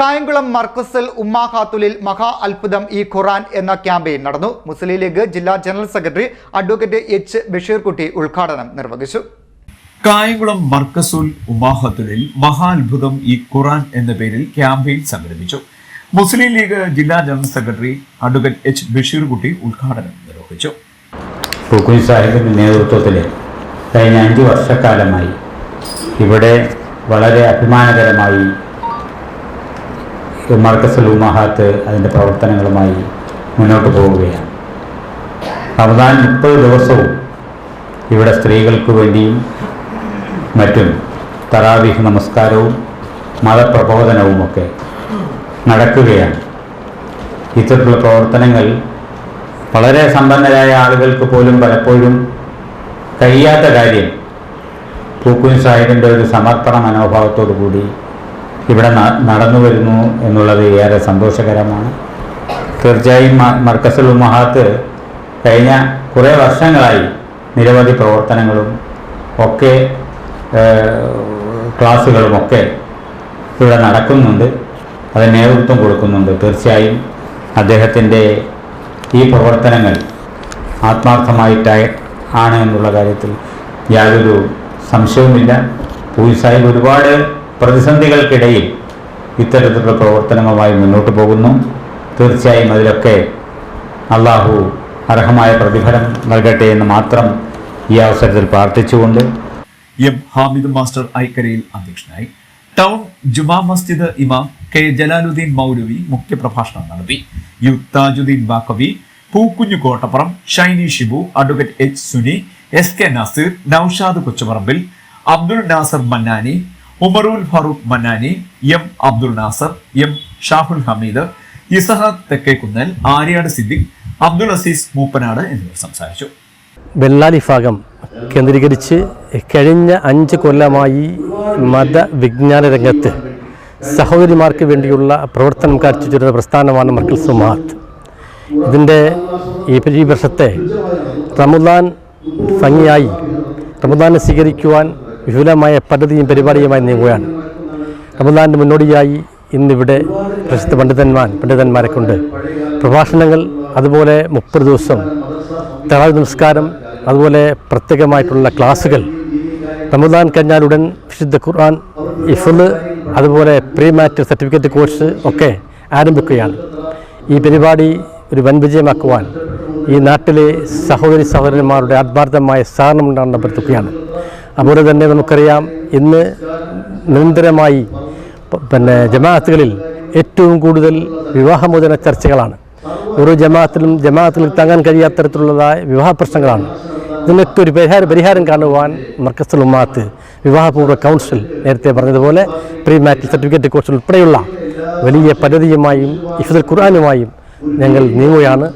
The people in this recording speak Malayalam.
കായംകുളം മർക്കസൽ ഉമ്മാ ഖാത്തുലിൽ മഹാ അത്ഭുതം ഈ ഖുറാൻ എന്ന ക്യാമ്പയിൻ നടന്നു. മുസ്ലിം ലീഗ് ജില്ലാ general secretary advocate H. Basheerkutty ഉദ്ഘാടനം നിർവഹിച്ചു. കായംകുളം മർക്കസുൽ ഉമാഹത്തുലിൽ മഹാത്ഭുതം ഈ ഖുറാൻ എന്ന പേരിൽ ക്യാമ്പയിൻ സംഘടിപ്പിച്ചു. മുസ്ലിം ലീഗ് ജില്ലാ general secretary advocate H. Basheerkutty ഉദ്ഘാടനം നിർവഹിച്ചു. നേതൃത്വത്തിൽ കഴിഞ്ഞ അഞ്ചു വർഷക്കാലമായി ഇവിടെ വളരെ അഭിമാനകരമായി മർക്കസുൽ ലൂമാഹാത്ത് അതിന്റെ പ്രവർത്തനങ്ങളുമായി മുന്നോട്ട് പോവുകയാണ്. റമദാൻ മുപ്പത് ദിവസവും ഇവിടെ സ്ത്രീകൾക്ക് വേണ്ടിയും മറ്റും തറാവിഹ് നമസ്കാരവും മതപ്രബോധനവുമൊക്കെ നടക്കുകയാണ്. ഇത്തരത്തിലുള്ള പ്രവർത്തനങ്ങൾ വളരെ സമ്പന്നരായ ആളുകൾക്ക് പോലും പലപ്പോഴും കഴിയാത്ത കാര്യം. പൂക്കുൻ സാഹിബിന്റെ ഒരു സമർപ്പണ മനോഭാവത്തോടു കൂടി ഇവിടെ നടന്നു വരുന്നു എന്നുള്ളത് ഏറെ സന്തോഷകരമാണ്. തീർച്ചയായും മർക്കസുൽ ഉമ്മഹാത്ത് കഴിഞ്ഞ കുറേ വർഷങ്ങളായി നിരവധി പ്രവർത്തനങ്ങളും ഒക്കെ ക്ലാസ്സുകളുമൊക്കെ ഇവിടെ നടക്കുന്നുണ്ട്. അത് നേതൃത്വം കൊടുക്കുന്നുണ്ട്. തീർച്ചയായും അദ്ദേഹത്തിന്റെ ഈ പ്രവർത്തനങ്ങൾ ആത്മാർത്ഥമായിട്ടായി ആണ് എന്നുള്ള കാര്യത്തിൽ യാതൊരു സംശയവുമില്ല. പൂജ് സാഹിബ് ഒരുപാട് പ്രതിസന്ധികൾക്കിടയിൽ ഇത്തരത്തിലുള്ള പ്രവർത്തനങ്ങളുമായി മുന്നോട്ട് പോകുന്നു. തീർച്ചയായും അതിലൊക്കെ അള്ളാഹു അർഹമായ പ്രതിഫലം നൽകട്ടെ എന്ന് മാത്രം ഈ അവസരത്തിൽ പ്രാർത്ഥിച്ചുകൊണ്ട് എം ഹാമിദ് മാസ്റ്റർ ഐക്കരയിൽ അധ്യക്ഷനായി ടൗൺ ജുമാ മസ്ജിദ് ഇമാം കെ ജലാലുദ്ദീൻ മൗലവി മുഖ്യപ്രഭാഷണം നടത്തി. U Thajudheen Baqavi Pookunju Kottappuram Shiny Shibu advocate H Suni S K Nasir Noushad Kochuparambil Abdul Nasar Mannani Umarul Farook Mannani M Abdul Nasar M Shahul Hameed Isahad Thekkekunnal Aryad Siddique Abdul Azeez Mooppanad എന്നിവർ സംസാരിച്ചു. ബെല്ലാലി ഭാഗം കേന്ദ്രീകരിച്ച് കഴിഞ്ഞ അഞ്ച് കൊല്ലമായി മതവിജ്ഞാന രംഗത്ത് സഹോദരിമാർക്ക് വേണ്ടിയുള്ള പ്രവർത്തനം കാഴ്ചവെച്ചിരുന്ന പ്രസ്ഥാനമാണ് മർക്കൽ സുമാത്ത്. ഇതിന്റെ ഈ ഈ വർഷത്തെ റമുദാൻ ഭംഗിയായി റമുദാനെ സ്വീകരിക്കുവാൻ വിപുലമായ പദ്ധതിയും പരിപാടിയുമായി നീങ്ങുകയാണ്. റമദാന്റെ മുന്നോടിയായി ഇന്നിവിടെ പ്രസിദ്ധ പണ്ഡിതന്മാർ പണ്ഡിതന്മാരെ കൊണ്ട് പ്രഭാഷണങ്ങൾ അതുപോലെ മുപ്പത് ദിവസം തറാവ് നമസ്കാരം അതുപോലെ പ്രത്യേകമായിട്ടുള്ള ക്ലാസ്സുകൾ. റമദാൻ കഴിഞ്ഞാലുടൻ വിശുദ്ധ ഖുർആൻ ഇഫുൽ അതുപോലെ പ്രീ മാറ്റ് സർട്ടിഫിക്കറ്റ് കോഴ്സ് ഒക്കെ ആരംഭിക്കുകയാണ്. ഈ പരിപാടി ഒരു വൻ വിജയമാക്കുവാൻ ഈ നാട്ടിലെ സഹോദരി സഹോദരന്മാരുടെ ആത്മാർത്ഥമായ സഹകരണം ഉണ്ടാകുന്ന അഭ്യർത്ഥിക്കുകയാണ്. അതുപോലെ തന്നെ നമുക്കറിയാം ഇന്ന് നിരന്തരമായി പിന്നെ ജമാഅത്തുകളിൽ ഏറ്റവും കൂടുതൽ വിവാഹമോചന ചർച്ചകളാണ്. ഓരോ ജമാഅത്തിലും ജമാഅത്തിൽ തങ്ങാൻ കഴിയാത്ത തരത്തിലുള്ളതായ വിവാഹ പ്രശ്നങ്ങളാണ്. ഇതിനൊക്കെ ഒരു പരിഹാര പരിഹാരം കാണുവാൻ മർക്കസുൽ ഉമ്മാത്ത് വിവാഹപൂർവ കൗൺസിൽ നേരത്തെ പറഞ്ഞതുപോലെ പ്രീ മാറ്റിൽ സർട്ടിഫിക്കറ്റ് കോഴ്സ് ഉൾപ്പെടെയുള്ള വലിയ പദ്ധതിയുമായും ഇഫുദുൽ ഖുർആാനുമായും ഞങ്ങൾ നീങ്ങുകയാണ്.